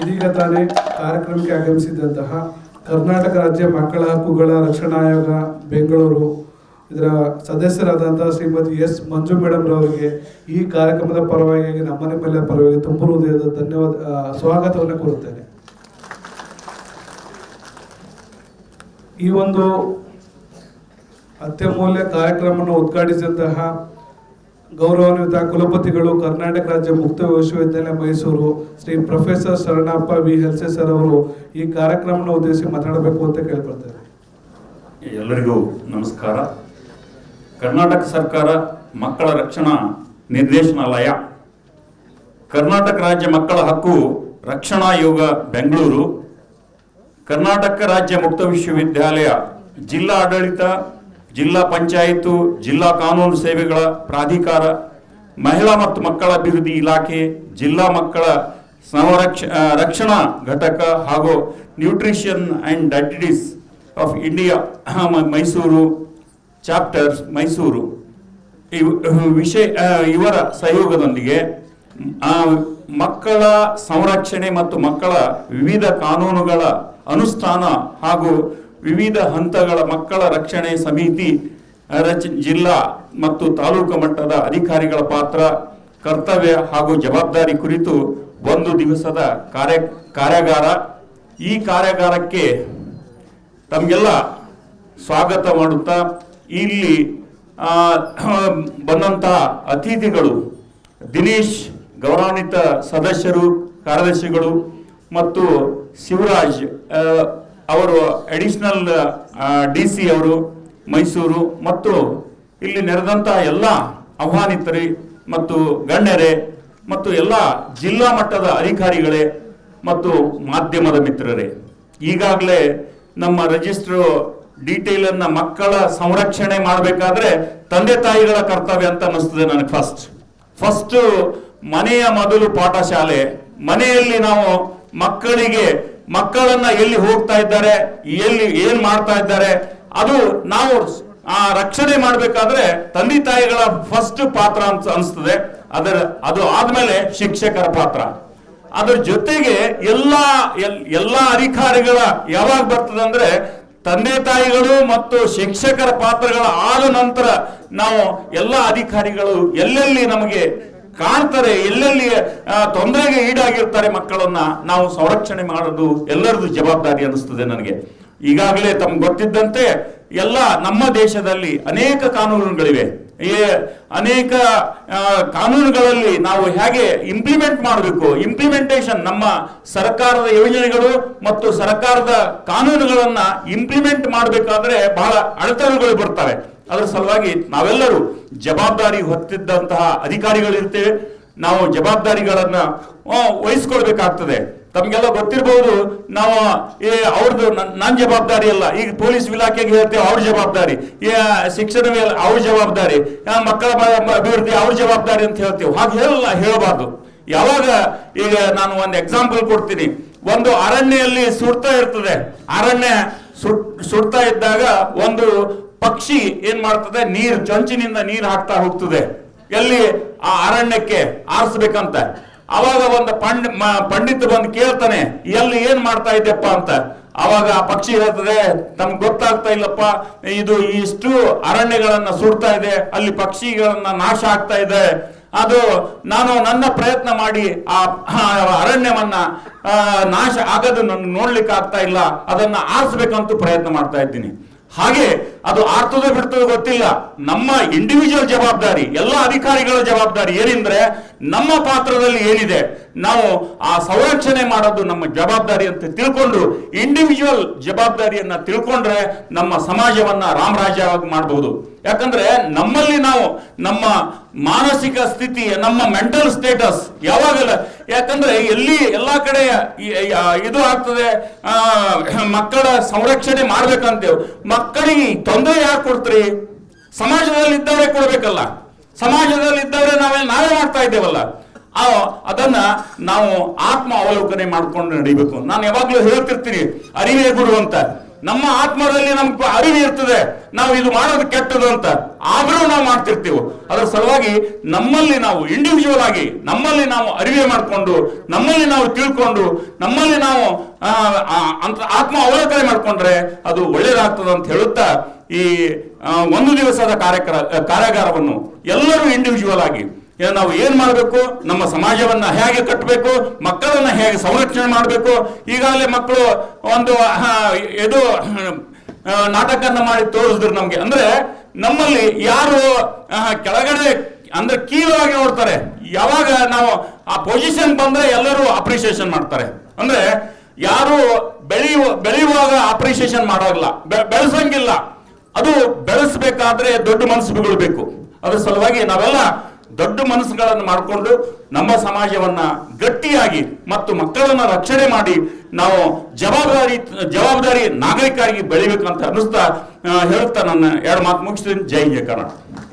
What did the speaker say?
ಇದೀಗ ತಾನೇ ಕಾರ್ಯಕ್ರಮಕ್ಕೆ ಆಗಮಿಸಿದಂತಹ ಕರ್ನಾಟಕ ರಾಜ್ಯ ಮಕ್ಕಳ ಹಕ್ಕುಗಳ ರಕ್ಷಣಾ ಆಯೋಗ, ಬೆಂಗಳೂರು. ಇದರ ಸದಸ್ಯರಾದಂತಹ ಶ್ರೀಮತಿ ಎಸ್ ಮಂಜು ಮೇಡಮ್ ರವರಿಗೆ ಈ ಕಾರ್ಯಕ್ರಮದ ಪರವಾಗಿ ನಮ್ಮ ನಿಮ್ಮೆಲ್ಲರ ಪರವಾಗಿ ತುಂಬ ಹೃದಯದ ಧನ್ಯವಾದ ಸ್ವಾಗತವನ್ನು ಕೋರುತ್ತೇನೆ. ಈ ಒಂದು ಅತ್ಯಮೂಲ್ಯ ಕಾರ್ಯಕ್ರಮವನ್ನು ಉದ್ಘಾಟಿಸಿದಂತಹ ಗೌರವಾನ್ವಿತ ಕುಲಪತಿಗಳು ಕರ್ನಾಟಕ ರಾಜ್ಯ ಮುಕ್ತ ವಿಶ್ವವಿದ್ಯಾಲಯ Mysuru Shri professor Sharanappa V Helse sir ಅವರು ಈ ಕಾರ್ಯಕ್ರಮವನ್ನು ಉದ್ದೇಶಿಸಿ ಮಾತನಾಡಬೇಕು ಅಂತ ಕೇಳ್ಕೊಳ್ತಾರೆ. ಎಲ್ಲರಿಗೂ ನಮಸ್ಕಾರ. ಕರ್ನಾಟಕ ಸರ್ಕಾರ ಮಕ್ಕಳ ರಕ್ಷಣಾ ನಿರ್ದೇಶನಾಲಯ. ಕರ್ನಾಟಕ ರಾಜ್ಯ ಮಕ್ಕಳ ಹಕ್ಕು ರಕ್ಷಣಾ ಯೋಗ ಬೆಂಗಳೂರು. ಕರ್ನಾಟಕ ರಾಜ್ಯ ಮುಕ್ತ ವಿಶ್ವವಿದ್ಯಾಲಯ ಜಿಲ್ಲಾ ಆಡಳಿತ ಜಿಲ್ಲಾ ಪಂಚಾಯಿತು ಜಿಲ್ಲಾ ಕಾನೂನು ಸೇವೆಗಳ ಪ್ರಾಧಿಕಾರ, ಮಹಿಳಾ ಮತ್ತು ಮಕ್ಕಳ ಅಭಿವೃದ್ಧಿ ಇಲಾಖೆ, ಜಿಲ್ಲಾ ಮಕ್ಕಳ ಸಂರಕ್ಷ ರಕ್ಷಣಾ ಘಟಕ ಹಾಗೂ nutrition and dietetics of India Mysuru chapters Mysuru. ಇವು ವಿಷಯ ಇವರ ಸಹಯೋಗದೊಂದಿಗೆ ಮಕ್ಕಳ ಸಂರಕ್ಷಣೆ ಮತ್ತು ಮಕ್ಕಳ ವಿವಿಧ ಕಾನೂನುಗಳ ಅನುಷ್ಠಾನ ಹಾಗೂ ವಿವಿಧ ಹಂತಗಳ ಮಕ್ಕಳ ರಕ್ಷಣೆ ಸಮಿತಿ, ರಚ ಜಿಲ್ಲಾ ಮತ್ತು ತಾಲೂಕು ಮಟ್ಟದ ಅಧಿಕಾರಿಗಳ ಪಾತ್ರ, ಕರ್ತವ್ಯ ಹಾಗೂ ಜವಾಬ್ದಾರಿ ಕುರಿತು ಒಂದು ದಿವಸದ ಕಾರ್ಯ, ಕಾರ್ಯಾಗಾರ. ಈ ಕಾರ್ಯಾಗಾರಕ್ಕೆ ತಮಗೆಲ್ಲ ಸ್ವಾಗತ ಮಾಡುತ್ತಾ, ಇಲ್ಲಿ ಬಂದಂತಹ ಅತಿಥಿಗಳು ದಿನೇಶ್ ಗೌರವಾನ್ವಿತ ಸದಸ್ಯರು, ಕಾರ್ಯದರ್ಶಿಗಳು ಮತ್ತು ಶಿವರಾಜ್ ಅವರು ಅಡಿಷನಲ್ ಡಿ ಸಿ ಅವರು ಮೈಸೂರು ಮತ್ತು ಇಲ್ಲಿ ನೆರೆದಂತಹ ಎಲ್ಲ ಆಹ್ವಾನಿತರಿ ಮತ್ತು ಗಣ್ಯರೇ ಮತ್ತು ಎಲ್ಲ ಜಿಲ್ಲಾ ಮಟ್ಟದ ಅಧಿಕಾರಿಗಳೇ ಮತ್ತು ಮಾಧ್ಯಮದ ಮಿತ್ರರೇ. ಈಗಾಗಲೇ ನಮ್ಮ ರಿಜಿಸ್ಟ್ರು ಡೀಟೇಲನ್ನು ಮಕ್ಕಳ ಸಂರಕ್ಷಣೆ ಮಾಡಬೇಕಾದ್ರೆ ತಂದೆ ತಾಯಿಗಳ ಕರ್ತವ್ಯ ಅಂತ ಅನ್ನಿಸ್ತದೆ ನನಗೆ ಫಸ್ಟ್ ಫಸ್ಟ್ ಮನೆಯ ಮೊದಲು ಪಾಠಶಾಲೆ, ಮನೆಯಲ್ಲಿ ನಾವು ಮಕ್ಕಳಿಗೆ ಮಕ್ಕಳನ್ನ ಎಲ್ಲಿ ಹೋಗ್ತಾ ಇದ್ದಾರೆ, ಎಲ್ಲಿ ಏನ್ ಮಾಡ್ತಾ ಇದ್ದಾರೆ, ಅದು ನಾವು ಆ ರಕ್ಷಣೆ ಮಾಡಬೇಕಾದ್ರೆ ತಂದೆ ತಾಯಿಗಳ ಫಸ್ಟ್ ಪಾತ್ರ ಅಂತ ಅನಿಸ್ತದೆ. ಅದರ, ಅದು ಆದ್ಮೇಲೆ ಶಿಕ್ಷಕರ ಪಾತ್ರ. ಅದ್ರ ಜೊತೆಗೆ ಎಲ್ಲಾ, ಎಲ್- ಎಲ್ಲಾ ಅಧಿಕಾರಿಗಳ ಯಾವಾಗ ಬರ್ತದೆ ಅಂದ್ರೆ ತಂದೆ ತಾಯಿಗಳು ಮತ್ತು ಶಿಕ್ಷಕರ ಪಾತ್ರಗಳ ಆದ ನಂತರ ನಾವು ಎಲ್ಲ ಅಧಿಕಾರಿಗಳು ಎಲ್ಲೆಲ್ಲಿ ನಮಗೆ ಕಾಣ್ತಾರೆ ಎಲ್ಲೆಲ್ಲಿ ತೊಂದರೆಗೆ ಈಡಾಗಿರ್ತಾರೆ ಮಕ್ಕಳನ್ನ, ನಾವು ಸಂರಕ್ಷಣೆ ಮಾಡೋದು ಎಲ್ಲರದು ಜವಾಬ್ದಾರಿ ಅನಿಸ್ತದೆ ನನಗೆ. ಈಗಾಗಲೇ ತಮ್ಗೆ ಗೊತ್ತಿದ್ದಂತೆ, ಎಲ್ಲ ನಮ್ಮ ದೇಶದಲ್ಲಿ ಅನೇಕ ಕಾನೂನುಗಳಿವೆ. ಅನೇಕ ಕಾನೂನುಗಳಲ್ಲಿ ನಾವು ಹೇಗೆ ಇಂಪ್ಲಿಮೆಂಟ್ ಮಾಡಬೇಕು? ಇಂಪ್ಲಿಮೆಂಟೇಷನ್ ನಮ್ಮ ಸರ್ಕಾರದ ಯೋಜನೆಗಳು ಮತ್ತು ಸರ್ಕಾರದ ಕಾನೂನುಗಳನ್ನ ಇಂಪ್ಲಿಮೆಂಟ್ ಮಾಡಬೇಕಾದ್ರೆ ಬಹಳ ಅಡೆತಡೆಗಳು ಬರ್ತವೆ. ಅದರ ಸಲುವಾಗಿ ನಾವೆಲ್ಲರೂ ಜವಾಬ್ದಾರಿ ಹೊತ್ತಿದ್ದಂತಹ ಅಧಿಕಾರಿಗಳಿರ್ತೇವೆ. ನಾವು ಜವಾಬ್ದಾರಿಗಳನ್ನ ವಹಿಸ್ಕೊಳ್ಬೇಕಾಗ್ತದೆ ತಮಗೆಲ್ಲ ಗೊತ್ತಿರಬಹುದು ನಾವು ಏ ಅವ್ರದ್ದು ನನ್ನ ಜವಾಬ್ದಾರಿ ಅಲ್ಲ. ಈಗ ಪೊಲೀಸ್ ಇಲಾಖೆಗೆ ಹೇಳ್ತೇವೆ ಅವ್ರ ಜವಾಬ್ದಾರಿ. ಈ, ಆ, ಶಿಕ್ಷಣ ಇಲ- ಅವ್ರ ಜವಾಬ್ದಾರಿ. ಮಕ್ಕಳ ಅಭಿವೃದ್ಧಿ ಅವ್ರ ಜವಾಬ್ದಾರಿ ಅಂತ ಹೇಳ್ತೇವೆ. ಹಾಗೆ ಹೇಳಲ್ಲ ಹೇಳಬಾರ್ದು. ಯಾವಾಗ ಈಗ ನಾನು ಒಂದು ಎಕ್ಸಾಂಪಲ್ ಕೊಡ್ತೀನಿ. ಒಂದು ಅರಣ್ಯಲ್ಲಿ ಸುಡ್ತಾ ಇರ್ತದೆ. ಅರಣ್ಯ ಸುಟ್ ಸುಡ್ತಾ ಇದ್ದಾಗ ಒಂದು ಪಕ್ಷಿ ಏನ್ ಮಾಡ್ತದೆ? ನೀರ್ ಚಂಚಿನಿಂದ ನೀರ್ ಹಾಕ್ತಾ ಹೋಗ್ತದೆ. ಎಲ್ಲಿ? ಆ ಅರಣ್ಯಕ್ಕೆ ಆರಿಸ್ಬೇಕಂತ. ಅವಾಗ ಒಂದು ಪಂಡ್, ಮ- ಪಂಡಿತ ಬಂದು ಕೇಳ್ತಾನೆ, ಎಲ್ಲಿ ಏನ್ ಮಾಡ್ತಾ ಇದ್ದೆಪ್ಪ ಅಂತ. ಅವಾಗ ಆ ಪಕ್ಷಿ ಹೇಳ್ತದೆ, ತಮ್ಗೆ ಗೊತ್ತಾಗ್ತಾ ಇಲ್ಲಪ್ಪ. ಇದು ಇಷ್ಟು ಅರಣ್ಯಗಳನ್ನ ಸುಡ್ತಾ ಇದೆ. ಅಲ್ಲಿ ಪಕ್ಷಿಗಳನ್ನ ನಾಶ ಆಗ್ತಾ ಇದೆ. ಅದು ನಾನು ನನ್ನ ಪ್ರಯತ್ನ ಮಾಡಿ ಆ ಅರಣ್ಯವನ್ನ ನಾಶ ಆಗದು ನನ್ಗೆ ನೋಡ್ಲಿಕ್ಕೆ ಆಗ್ತಾ ಇಲ್ಲ. ಅದನ್ನ ಆರಿಸ್ಬೇಕಂತೂ ಪ್ರಯತ್ನ ಮಾಡ್ತಾ ಇದ್ದೀನಿ. ಹಾಗೆ ಅದು ಆರ್ತದೋ ಬಿಡ್ತದೋ ಗೊತ್ತಿಲ್ಲ. ನಮ್ಮ ಇಂಡಿವಿಜುವಲ್ ಜವಾಬ್ದಾರಿ, ಎಲ್ಲ ಅಧಿಕಾರಿಗಳ ಜವಾಬ್ದಾರಿ ಏನೆಂದ್ರೆ ನಮ್ಮ ಪಾತ್ರದಲ್ಲಿ ಏನಿದೆ? ನಾವು ಆ ಸಂರಕ್ಷಣೆ ಮಾಡೋದು ನಮ್ಮ ಜವಾಬ್ದಾರಿ ಅಂತ ತಿಳ್ಕೊಂಡು ಇಂಡಿವಿಜುವಲ್ ಜವಾಬ್ದಾರಿಯನ್ನ ತಿಳ್ಕೊಂಡ್ರೆ ನಮ್ಮ ಸಮಾಜವನ್ನ ರಾಮರಾಜ್ಯವಾಗಿ ಮಾಡಬಹುದು ಯಾಕಂದ್ರೆ ನಮ್ಮಲ್ಲಿ ನಾವು ನಮ್ಮ ಮಾನಸಿಕ ಸ್ಥಿತಿ, ನಮ್ಮ ಮೆಂಟಲ್ ಸ್ಟೇಟಸ್ ಯಾವಾಗಲ್ಲ, ಯಾಕಂದ್ರೆ ಎಲ್ಲಿ ಎಲ್ಲಾ ಕಡೆ ಇದು ಆಗ್ತದೆ ಮಕ್ಕಳ ಸಂರಕ್ಷಣೆ ಮಾಡ್ಬೇಕಂತೇವ್. ಮಕ್ಕಳಿಗೆ ತೊಂದರೆ ಯಾಕೆ ಕೊಡ್ತೀರಿ? ಸಮಾಜದಲ್ಲಿ ಇದ್ದವರೇ ಕೊಡ್ಬೇಕಲ್ಲ. ಸಮಾಜದಲ್ಲಿ ಇದ್ದವರೇ ನಾವೇ ನಾವೇ ಮಾಡ್ತಾ ಇದ್ದೇವಲ್ಲ. ಆ, ಅದನ್ನ ನಾವು ಆತ್ಮ ಅವಲೋಕನೆ ಮಾಡ್ಕೊಂಡು ನಡಿಬೇಕು. ನಾನು ಯಾವಾಗ್ಲೂ ಹೇಳ್ತಿರ್ತೀನಿ ಅರಿವೇ ಗುರು ಅಂತ. ನಮ್ಮ ಆತ್ಮದಲ್ಲಿ ನಮ್ಗೆ ಅರಿವು ಇರ್ತದೆ ನಾವು ಇದು ಮಾಡೋದು ಕೆಟ್ಟದು ಅಂತ. ಆದರೂ ನಾವು ಮಾಡ್ತಿರ್ತೀವಿ. ಅದರ ಸಲುವಾಗಿ ನಮ್ಮಲ್ಲಿ ನಾವು ಇಂಡಿವಿಜುವಲ್ ಆಗಿ ನಮ್ಮಲ್ಲಿ ನಾವು ಅರಿವೆ ಮಾಡಿಕೊಂಡು ನಮ್ಮಲ್ಲಿ ನಾವು ತಿಳ್ಕೊಂಡು ನಮ್ಮಲ್ಲಿ ನಾವು ಅಂತ ಆತ್ಮ ಅವಲೋಕನೆ ಮಾಡಿಕೊಂಡ್ರೆ ಅದು ಒಳ್ಳೇದಾಗ್ತದೆ ಅಂತ ಹೇಳುತ್ತಾ ಈ ಒಂದು ದಿವಸದ ಕಾರ್ಯಕ್ರ ಕಾರ್ಯಾಗಾರವನ್ನು ಎಲ್ಲರೂ ಇಂಡಿವಿಜುವಲ್ ಆಗಿ ಏ- ನಾವು ಏನ್ ಮಾಡಬೇಕು? ನಮ್ಮ ಸಮಾಜವನ್ನ ಹೇಗೆ ಕಟ್ಟಬೇಕು ಮಕ್ಕಳನ್ನ ಹೇಗೆ ಸಂರಕ್ಷಣೆ ಮಾಡಬೇಕು? ಈಗಾಗಲೇ ಮಕ್ಕಳು ಒಂದು ಇದು ನಾಟಕನ ಮಾಡಿ ತೋರಿಸಿದ್ರು ನಮ್ಗೆ. ಅಂದ್ರೆ ನಮ್ಮಲ್ಲಿ ಯಾರು ಕೆಳಗಡೆ, ಅಂದ್ರೆ ಕೀಳಾಗಿ ನೋಡ್ತಾರೆ. ಯಾವಾಗ ನಾವು ಆ ಪೊಸಿಷನ್ ಬಂದ್ರೆ ಎಲ್ಲರೂ ಅಪ್ರಿಸಿಯೇಷನ್ ಮಾಡ್ತಾರೆ. ಅಂದ್ರೆ ಯಾರು ಬೆಳೆಯುವ ಬೆಳೆಯುವಾಗ ಅಪ್ರಿಸಿಯೇಷನ್ ಮಾಡೋಲ್ಲ ಬೆಳೆಸಂಗಿಲ್ಲ. ಅದು ಬೆಳೆಸಬೇಕಾದ್ರೆ ದೊಡ್ಡ ಮನಸ್ಸು ಬೇಕು. ಅದ್ರ ಸಲುವಾಗಿ ನಾವೆಲ್ಲ ದೊಡ್ಡ ಮನಸ್ಸುಗಳನ್ನು ಮಾಡಿಕೊಂಡು ನಮ್ಮ ಸಮಾಜವನ್ನ ಗಟ್ಟಿಯಾಗಿ ಮತ್ತು ಮಕ್ಕಳನ್ನ ರಕ್ಷಣೆ ಮಾಡಿ ನಾವು ಜವಾಬ್ದಾರಿ ಜವಾಬ್ದಾರಿ ನಾಗರಿಕರಾಗಿ ಬೆಳಿಬೇಕಂತ ಅನ್ನಿಸ್ತಾ ಹೇಳ್ತಾ ನನ್ನ ಎರಡು ಮಾತು ಮುಗಿಸ್ತೀನಿ. ಜೈ ಜಯ ಕರ್ನಾಟಕ